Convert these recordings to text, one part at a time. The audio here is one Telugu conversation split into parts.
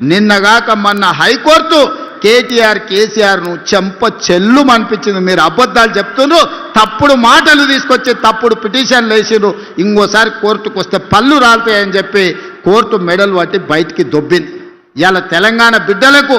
నిన్నగాక మొన్న హైకోర్టు కేటీఆర్ కేసీఆర్ను చెంప చెల్లు అనిపించింది మీరు అబద్ధాలు చెప్తున్నారు తప్పుడు మాటలు తీసుకొచ్చి తప్పుడు పిటిషన్లు వేసిర్రు ఇంకోసారి కోర్టుకు వస్తే పళ్ళు రాలుతాయని చెప్పి కోర్టు మెడల్ పట్టి బయటికి దొబ్బింది. ఇవాళ తెలంగాణ బిడ్డలకు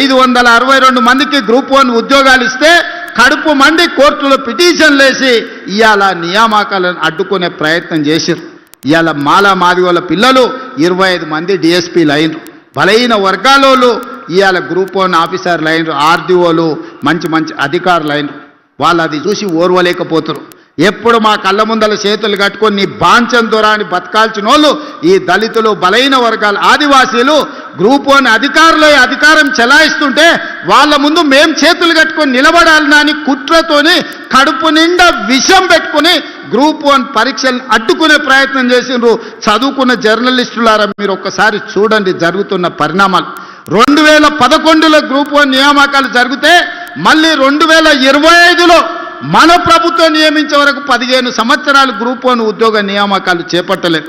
ఐదు వందల అరవై రెండు మందికి గ్రూప్ వన్ ఉద్యోగాలు ఇస్తే కడుపు మండి కోర్టులో పిటిషన్లు వేసి ఇవాళ నియామకాలను అడ్డుకునే ప్రయత్నం చేసిర్రు. ఇవాళ మాలా మాదిగోళ్ళ పిల్లలు ఇరవై ఐదు మంది డిఎస్పీలు అయినరు బలహీన వర్గాలోళ్ళు ఇవాళ గ్రూప్ వన్ ఆఫీసర్లు అయినరు ఆర్డీఓలు మంచి మంచి అధికారులు అయినరు వాళ్ళు అది చూసి ఓర్వలేకపోతున్నారు ఎప్పుడు మా కళ్ళ ముందల చేతులు కట్టుకొని నీ బాంచం దొరాని బతకాల్సిన వాళ్ళు ఈ దళితులు బలైన వర్గాలు ఆదివాసీలు గ్రూప్ వన్ అధికారులు అధికారం చెలాయిస్తుంటే వాళ్ళ ముందు మేం చేతులు కట్టుకొని నిలబడాలని కుట్రతోని కడుపు నిండా విషం పెట్టుకుని గ్రూప్ వన్ పరీక్షలను అడ్డుకునే ప్రయత్నం చేసిండ్రు. చదువుకున్న జర్నలిస్టులారా మీరు ఒక్కసారి చూడండి జరుగుతున్న పరిణామాలు. రెండు వేల పదకొండులో గ్రూప్ వన్ నియామకాలు జరిగితే మళ్ళీ రెండు వేల ఇరవై ఐదులో మన ప్రభుత్వం నియమించే వరకు పదిహేను సంవత్సరాలు గ్రూప్ వన్ ఉద్యోగ నియామకాలు చేపట్టలేదు.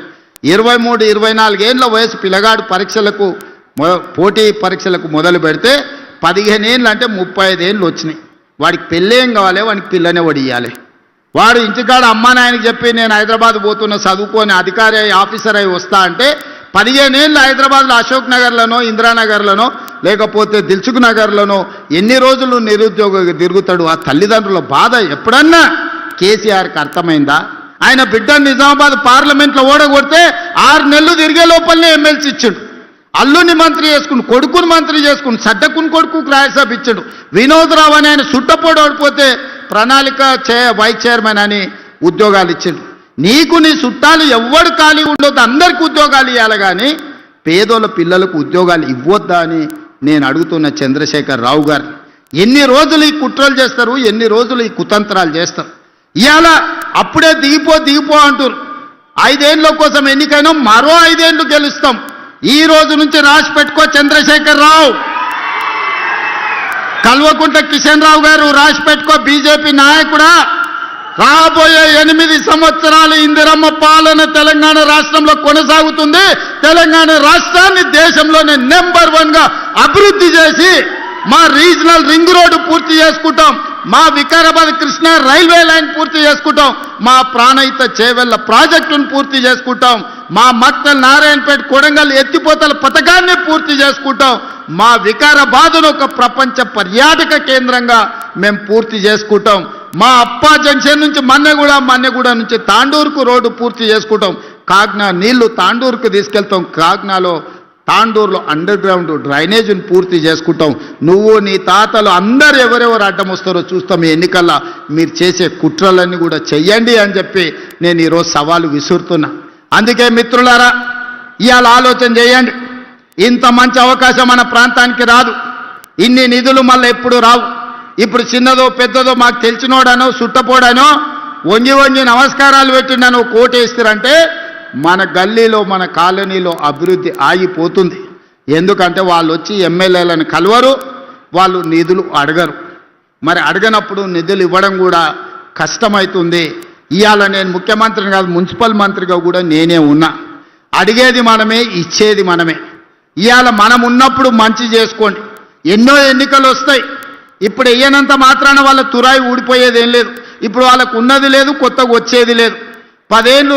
ఇరవై మూడు ఇరవై నాలుగేళ్ళ వయసు పిల్లగాడు పరీక్షలకు పోటీ పరీక్షలకు మొదలు పెడితే పదిహేను ఏళ్ళు అంటే ముప్పై ఐదేళ్ళు వచ్చినాయి. వాడికి పెళ్ళేం కావాలి? వాడికి పిల్లనే వడియాలి వాడు ఇంటికాడ అమ్మా నాయనకి చెప్పి నేను హైదరాబాద్ పోతున్న చదువుకొని అధికారి అయి ఆఫీసర్ అయి వస్తా అంటే పదిహేనేళ్ళు హైదరాబాద్లో అశోక్ నగర్లోనో ఇందిరానగర్లోనో లేకపోతే దిల్చుక్ నగర్లోనో ఎన్ని రోజులు నిరుద్యోగ తిరుగుతాడు? ఆ తల్లిదండ్రుల బాధ ఎప్పుడన్నా? కేసీఆర్కి అర్థమైందా? ఆయన బిడ్డ నిజామాబాద్ పార్లమెంట్లో ఓడగొడితే ఆరు నెలలు తిరిగే లోపలనే ఎమ్మెల్సీ ఇచ్చిండు. అల్లుని మంత్రి చేసుకుని కొడుకుని మంత్రి చేసుకుని సడ్డకుని కొడుకు రాజ్యసభ ఇచ్చాడు. వినోదరావు అని ఆయన సుట్టపోడు ఓడిపోతే ప్రణాళిక చే వైస్ చైర్మన్ అని ఉద్యోగాలు ఇచ్చిండు నీకు నీ చుట్టాలు ఎవ్వడు ఖాళీ ఉండొద్దు అందరికి ఉద్యోగాలు ఇవ్వాలి కానీ పేదోళ్ళ పిల్లలకు ఉద్యోగాలు ఇవ్వొద్దా అని నేను అడుగుతున్న చంద్రశేఖర్ రావు గారు. ఎన్ని రోజులు ఈ కుట్రలు చేస్తారు ఎన్ని రోజులు ఈ కుతంత్రాలు చేస్తారు. ఇవాళ అప్పుడే దిగిపో దిగిపో అంటారు ఐదేండ్ల కోసం ఎన్నికైనా మరో ఐదేండ్లు గెలుస్తాం. ఈ రోజు నుంచి రాసి పెట్టుకో చంద్రశేఖర్ రావు. కల్వకుంట కిషన్ రావు గారు రాసి పెట్టుకో బీజేపీ నాయకుడా. రాబోయే ఎనిమిది సంవత్సరాలు ఇందిరమ్మ పాలన తెలంగాణ రాష్ట్రంలో కొనసాగుతుంది. తెలంగాణ రాష్ట్రాన్ని దేశంలోనే నెంబర్ వన్గా అభివృద్ధి చేసి మా రీజనల్ రింగ్ రోడ్డు పూర్తి చేసుకుంటాం. మా వికారాబాద్ కృష్ణ రైల్వే లైన్ పూర్తి చేసుకుంటాం. మా ప్రాణహిత చేవెళ్ళ ప్రాజెక్టును పూర్తి చేసుకుంటాం. మా మక్తల్ నారాయణపేట కొడంగల్ ఎత్తిపోతల పథకాన్ని పూర్తి చేసుకుంటాం. మా వికారాబాదును ఒక ప్రపంచ పర్యాటక కేంద్రంగా మేము పూర్తి చేసుకుంటాం. మా అప్పా జంక్షన్ నుంచి మన్నెగూడ మన్నెగూడ నుంచి తాండూరుకు రోడ్డు పూర్తి చేసుకుంటాం. కాగ్నా నీళ్ళు తాండూరుకు తీసుకెళ్తాం. కాగ్నాలో తాండూరులో అండర్ గ్రౌండ్ డ్రైనేజీని పూర్తి చేసుకుంటాం. నువ్వు నీ తాతలు అందరు ఎవరెవరు అడ్డం వస్తారో చూస్తాం ఎన్నికల్లో. మీరు చేసే కుట్రలన్నీ కూడా చెయ్యండి అని చెప్పి నేను ఈరోజు సవాలు విసురుతున్నా. అందుకే మిత్రులారా ఇవాళ ఆలోచన చేయండి. ఇంత మంచి అవకాశం మన ప్రాంతానికి రాదు. ఇన్ని నిధులు మళ్ళీ ఎప్పుడు రావు. ఇప్పుడు చిన్నదో పెద్దదో మాకు తెలిసినోడనో సుట్టపోడానో వంగి వంగి నమస్కారాలు పెట్టిండనో కోటేస్తారంటే మన గల్లీలో మన కాలనీలో అభివృద్ధి ఆగిపోతుంది. ఎందుకంటే వాళ్ళు వచ్చి ఎమ్మెల్యేలను కలవరు వాళ్ళు నిధులు అడగరు. మరి అడగనప్పుడు నిధులు ఇవ్వడం కూడా కష్టమవుతుంది ఇవాళ నేను ముఖ్యమంత్రిని కాదు మున్సిపల్ మంత్రిగా కూడా నేనే ఉన్నా. అడిగేది మనమే ఇచ్చేది మనమే. ఇవాళ మనం ఉన్నప్పుడు మంచి చేసుకోండి. ఎన్నో ఎన్నికలు వస్తాయి. ఇప్పుడు వెయ్యనంత మాత్రాన వాళ్ళ తురాయి ఊడిపోయేది ఏం లేదు. ఇప్పుడు వాళ్ళకు ఉన్నది లేదు కొత్తగా వచ్చేది లేదు. పదేళ్ళు